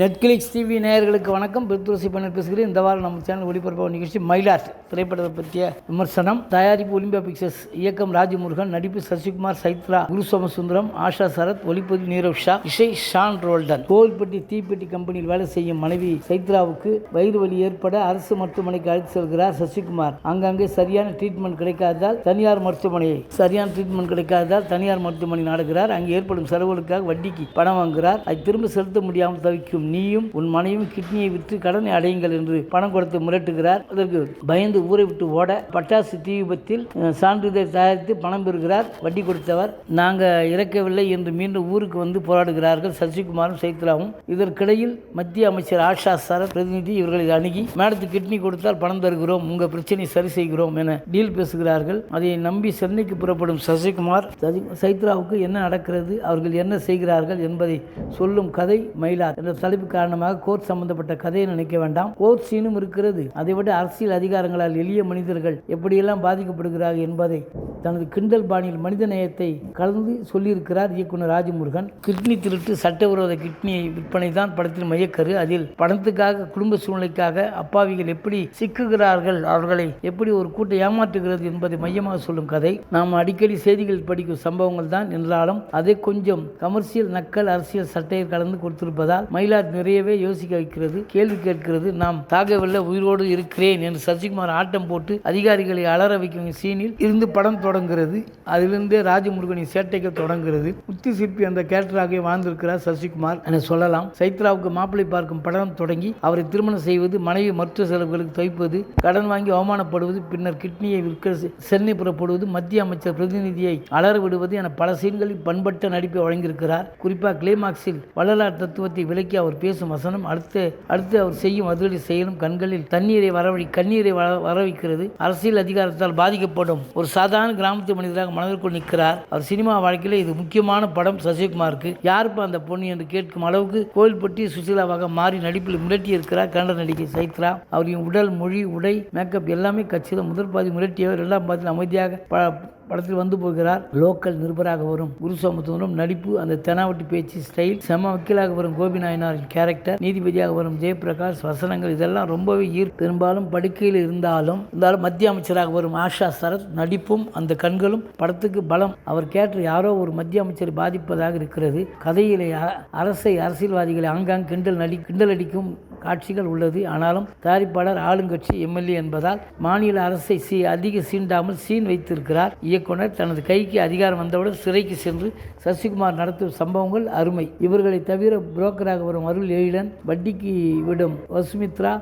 Netflix TV நேயர்களுக்கு வணக்கம். பிரித்துரசி பண்ணி பேசுகிறேன். இந்த வாரம் நம்ம சேனல் ஒளிபரப்பாக நிகழ்ச்சி மயிலாட் திரைப்படத்தை பற்றிய விமர்சனம். தயாரிப்பு ஒலிம்பியா பிக்சர்ஸ். இயக்கம் ராஜமுருகன். நடிப்பு சசிகுமார் சைத்ரா குரு சோமசுந்தரம் ஆஷா சரத் ஒளிப்பதி நீரவ் ஷா இசை ஷான் ரோல்டன். கோவில்பட்டி தீப்பெட்டி கம்பெனியில் வேலை செய்யும் மனைவி சைத்ராவுக்கு வயிறு வலி ஏற்பட அரசு மருத்துவமனைக்கு அழைத்து செல்கிறார் சசிகுமார். அங்கங்கே சரியான ட்ரீட்மெண்ட் கிடைக்காததால் தனியார் மருத்துவமனையை சரியான ட்ரீட்மெண்ட் கிடைக்காததால் தனியார் மருத்துவமனை நாடுகிறார். அங்கே ஏற்படும் செலவுகளுக்காக வட்டிக்கு பணம் வாங்குகிறார். அதை திரும்ப செலுத்த முடியாமல் தவிக்கும் நீயும் உன் மனைவியும் கிட்னியை விற்று கடனை அடையுங்கள் என்று பணம் கொடுத்து மிரட்டுகிறார். அதற்கு பயந்து ஊரை விட்டு ஓட பட்டாசு தீ விபத்தில் சான்றிதழ் தயாரித்து பணம் பெறுகிறார். வட்டி கொடுத்தவர் நாங்கள் இறக்கவில்லை என்று மீண்டும் ஊருக்கு வந்து போராடுகிறார்கள் சசிகுமாரும் சைத்ராவும். இதற்கிடையில் மத்திய அமைச்சர் ஆஷா சரத் பிரதிநிதி இவர்களை அணுகி மேடத்துக்கு கிட்னி கொடுத்தால் பணம் தருகிறோம் உங்கள் பிரச்சனை சரி செய்கிறோம் என டீல் பேசுகிறார்கள். அதை நம்பி சென்னைக்கு புறப்படும் சசிகுமார் சசி- சைத்ராவுக்கு என்ன நடக்கிறது அவர்கள் என்ன செய்கிறார்கள் என்பதை சொல்லும் கதை மயிலார் என்ற தலைப்பு காரணமாக கோர்ட் சம்பந்தப்பட்ட கதையை நினைக்க வேண்டாம். கோர்ட் சீனும் இருக்கிறது. அதைவிட அரசியல் அதிகாரங்களால் எளிய மனிதர்கள் எப்படியெல்லாம் பாதிக்கப்படுகிறார்கள் என்பதை தனது கிண்டல் பாணியில் மனித நேயத்தை கலந்து சொல்லியிருக்கிறார் இயக்குனர் ராஜமுருகன். கிட்னி திருட்டு சட்டவிரோத கிட்னி விற்பனை தான் படத்தின் மையக்கரு. அதில் பணத்துக்காக குடும்ப சூழ்நிலைக்காக அப்பாவிகள் எப்படி சிக்குகிறார்கள் அவர்களை எப்படி ஒரு கூட்டம் ஏமாற்றுகிறது என்பதை மையமாக சொல்லும் கதை. நாம் அடிக்கடி செய்திகள் படிக்கும் சம்பவங்கள் தான் என்றாலும் அதை கொஞ்சம் கமர்ஷியல் நக்கல் அரசியல் சட்டையில் கலந்து கொடுத்திருப்பதால் மயிலாட் நிறையவே யோசிக்க வைக்கிறது கேள்வி கேட்கிறது. நாம் தாகவில்லை உயிரோடு இருக்கிறேன் என்று சசிகுமார் ஆட்டம் போட்டு அதிகாரிகளை அலற வைக்கும் சீனில் இருந்து படம் தொடங்குகிறது. அதிலிருந்தே ராஜமுருகனின் சேட்டைகள் தொடங்குகிறது. முத்து சிற்பி அந்த கேரக்டராகவே வாழ்ந்திருக்கிறார் சசிகுமார் என சொல்லலாம். சைத்ராவுக்கு மாப்பிள்ளை பார்க்கும் படம் தொடங்கி அவரை திருமணம் செய்வது மனைவி மருத்துவ செலவுகளுக்கு துவைப்பது கடன் வாங்கி அவமானப்படுவது பின்னர் கிட்னியை விற்க சென்னை புறப்படுவது மத்திய அமைச்சர் பிரதிநிதியை அலற விடுவது என பல சீன்களில் பண்பட்ட நடிப்பை வழங்கியிருக்கிறார். குறிப்பாக கிளைமாக்ஸில் வள்ளலார் தத்துவத்தை விலக்கி அவர் பேசும் வசனம் அடுத்து அடுத்து அவர் செய்யும் அதிரடி செயலும் கண்களில் தண்ணீரை வரவழி கண்ணீரை வர- வரவைக்கிறது. அரசியல் அதிகாரத்தால் பாதிக்கப்படும் ஒரு சாதாரண கிராமத்து மனிதராக மனதிற்குள் நிற்கிறார். அவர் சினிமா வாழ்க்கையில் இது முக்கியமான படம் சசிகுமாருக்கு. யாருப்பா அந்த பொண்ணு என்று கேட்கும் அளவுக்கு கோயில்பட்டி சுசிலாவாக மாறி நடிப்பில் மிரட்டி இருக்கிறார் கன்னட நடிகை சைத்ரா. அவரின் உடல் மொழி உடை மேக்கப் எல்லாமே கட்சியில் முதல் பாதி மிரட்டியவர் இரண்டாம் பாதியில் அமைதியாக படத்தில் வந்து போகிறார். லோக்கல் நிருபராக வரும் குரு சோமசுந்தரம் நடிப்பு அந்த தெனாவட்டி பேச்சு ஸ்டைல் செம வக்கீலாக வரும் கோபி நாயனாரின் கேரக்டர் நீதிபதியாக வரும் ஜெயபிரகாஷ் வசனங்கள் இதெல்லாம் ரொம்பவே ஈர். பெரும்பாலும் படுக்கையில் இருந்தாலும் இருந்தாலும் மத்திய அமைச்சராக வரும் ஆஷா சரத் நடிப்பும் அந்த கண்களும் படத்துக்கு பலம். அவர் கேட்டு யாரோ ஒரு மத்திய அமைச்சரை பாதிப்பதாக இருக்கிறது. கதையிலே அரசை அரசியல்வாதிகளை ஆங்காங் கிண்டல் நடி கிண்டல் அடிக்கும் காட்சிகள் உள்ளது. ஆனாலும் தயாரிப்பாளர் ஆளுங்கட்சி எம்எல்ஏ என்பதால் மாநில அரசை சீ அதிக சீண்டாமல் சீன் வைத்திருக்கிறார். இயக்குனர் தனது கைக்கு அதிகாரம் வந்தவுடன் சிறைக்கு சென்று சசிகுமார் நடத்தும் சம்பவங்கள் அருமை. இவர்களை தவிர புரோக்கராக வரும் அருள் எழிலன் வட்டிக்கு விடும் வசுமித்ரா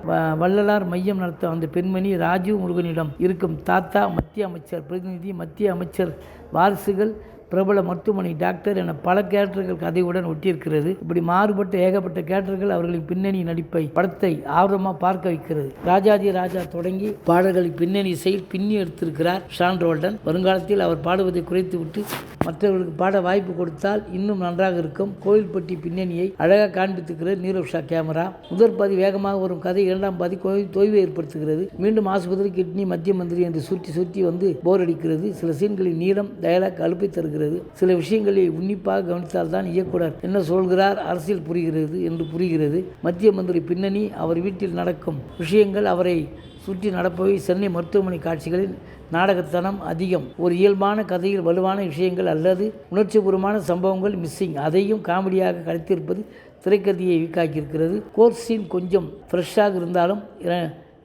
வள்ளலார் மையம் நடத்தும் அந்த பெண்மணி ராஜீவ் முருகனிடம் இருக்கும் தாத்தா மத்திய அமைச்சர் பிரதிநிதி மத்திய அமைச்சர் வாரிசுகள் பிரபல மருத்துவமனை டாக்டர் என பல கேரக்டர்கள் கதையுடன் ஒட்டியிருக்கிறது. இப்படி மாறுபட்ட ஏகப்பட்ட கேரக்டர்கள் அவர்களின் பின்னணி நடிப்பை படத்தை ஆர்வமாக பார்க்க வைக்கிறது. ராஜாதி ராஜா தொடங்கி பாடல்களின் பின்னணி இசையில் பின்னி எடுத்திருக்கிறார் ஷான் ரோல்டன். வருங்காலத்தில் அவர் பாடுவதை குறைத்துவிட்டு மற்றவர்களுக்கு பாட வாய்ப்பு கொடுத்தால் இன்னும் நன்றாக இருக்கும். கோயில்பட்டி பின்னணியை அழகாக காண்பித்துக்கிறது நீரவ் ஷா கேமரா. முதற் பாதி வேகமாக வரும் கதை இரண்டாம் பாதி கோயில் தொய்வை ஏற்படுத்துகிறது. மீண்டும் ஆஸ்பத்திரி கிட்னி மத்திய மந்திரி என்று சுற்றி சுற்றி வந்து போர் அடிக்கிறது. சில சீன்களின் நீளம் டயலாக் அழுப்பை தருகிறது. சில விஷயங்களை உன்னிப்பாக கவனித்தால்தான் இயக்குனர் என்ன சொல்கிறார் அரசியல் புரிகிறது என்று புரிகிறது. மத்திய மந்திரி பின்னணி அவர் வீட்டில் நடக்கும் விஷயங்கள் அவரை சுற்றி நடப்பவை சென்னை மருத்துவமனை காட்சிகளில் நாடகத்தனம் அதிகம். ஒரு இயல்பான கதையில் வலுவான விஷயங்கள் அல்லது உணர்ச்சிபூர்வமான சம்பவங்கள் மிஸ்ஸிங் அதையும் காமெடியாக கழித்திருப்பது திரைக்கதையை வீக்காக்கியிருக்கிறது. கோர்ஸ் சீன் கொஞ்சம் ஃப்ரெஷ்ஷாக இருந்தாலும்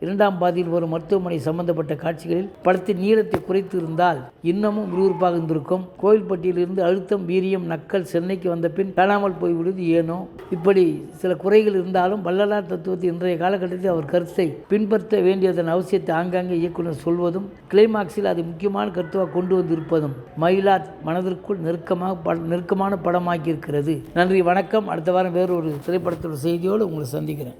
இரண்டாம் பாதியில் வரும் மருத்துவமனை சம்பந்தப்பட்ட காட்சிகளில் படத்தின் நீளத்தை குறைத்து இருந்தால் இன்னமும் விறுவிறுப்பாக இருந்திருக்கும். கோயில்பட்டியிலிருந்து அழுத்தம் வீரியம் நக்கல் சென்னைக்கு வந்த பின் காணாமல் போய்விடுவது ஏனோ? இப்படி சில குறைகள் இருந்தாலும் வள்ளலார் தத்துவத்தை இன்றைய காலகட்டத்தில் அவர் கருத்தை பின்பற்ற வேண்டியதன் அவசியத்தை ஆங்காங்கே இயக்குனர் சொல்வதும் கிளைமாக்ஸில் அதை முக்கியமான கருத்துவாக கொண்டு வந்திருப்பதும் மயிலாத் மனதிற்குள் நெருக்கமாக படம் நெருக்கமான படமாக்கியிருக்கிறது நன்றி வணக்கம். அடுத்த வாரம் வேறொரு திரைப்படத்தோட செய்தியோடு உங்களை சந்திக்கிறேன்.